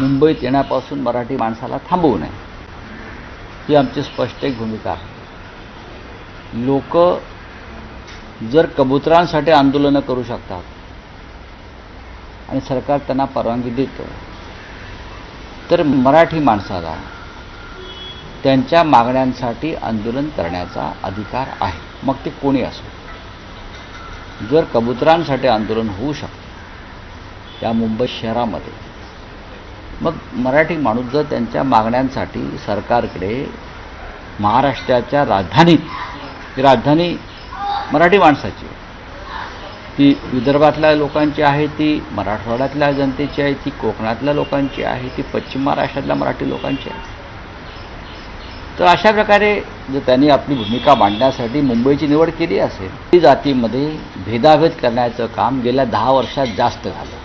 मुंबईत येण्यापासून मराठी माणसाला थांबवू नये. ही आमची स्पष्ट एक भूमिका आहे. लोक जर कबुतरांसाठी आंदोलनं करू शकतात आणि सरकार त्यांना परवानगी देतं तर मराठी माणसाला त्यांच्या मागण्यांसाठी आंदोलन करण्याचा अधिकार आहे. मग ते कोणी असो. जर कबुतरांसाठी आंदोलन होऊ शकतं त्या मुंबई शहरामध्ये मग मराठी माणूस जर त्यांच्या मागण्यांसाठी सरकारकडे महाराष्ट्राच्या राजधानीत ती राजधानी मराठी माणसाची आहे. ती विदर्भातल्या लोकांची आहे ती मराठवाड्यातल्या जनतेची आहे ती कोकणातल्या लोकांची आहे ती पश्चिम महाराष्ट्रातल्या मराठी लोकांची आहे. तर अशा प्रकारे जर त्यांनी आपली भूमिका मांडण्यासाठी मुंबईची निवड केली असेल ती जातीमध्ये भेदाभेद करण्याचं काम गेल्या दहा वर्षात जास्त झालं.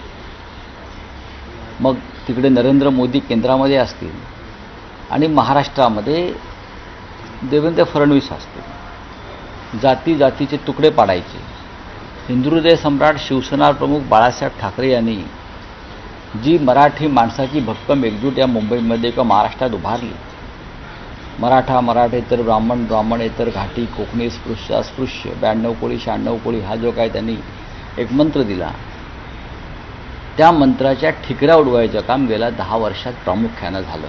मग तिकडे नरेंद्र मोदी केंद्रामध्ये असतील आणि महाराष्ट्रामध्ये देवेंद्र फडणवीस असतील. जाती जातीचे तुकडे पाडायचे. हिंदुहृदय सम्राट शिवसेना प्रमुख बाळासाहेब ठाकरे यांनी जी मराठी माणसाची भक्कम एकजूट या मुंबईमध्ये किंवा महाराष्ट्रात उभारली. मराठा मराठेतर ब्राह्मण ब्राह्मणेतर घाटी कोकणी स्पृश्य अस्पृश्य ब्याण्णव कोळी शहाण्णव कोळी हा जो काय त्यांनी एक मंत्र दिला. त्या मंत्राच्या ठिकऱ्या उडवायचं काम गेल्या दहा वर्षात प्रामुख्यानं झालं.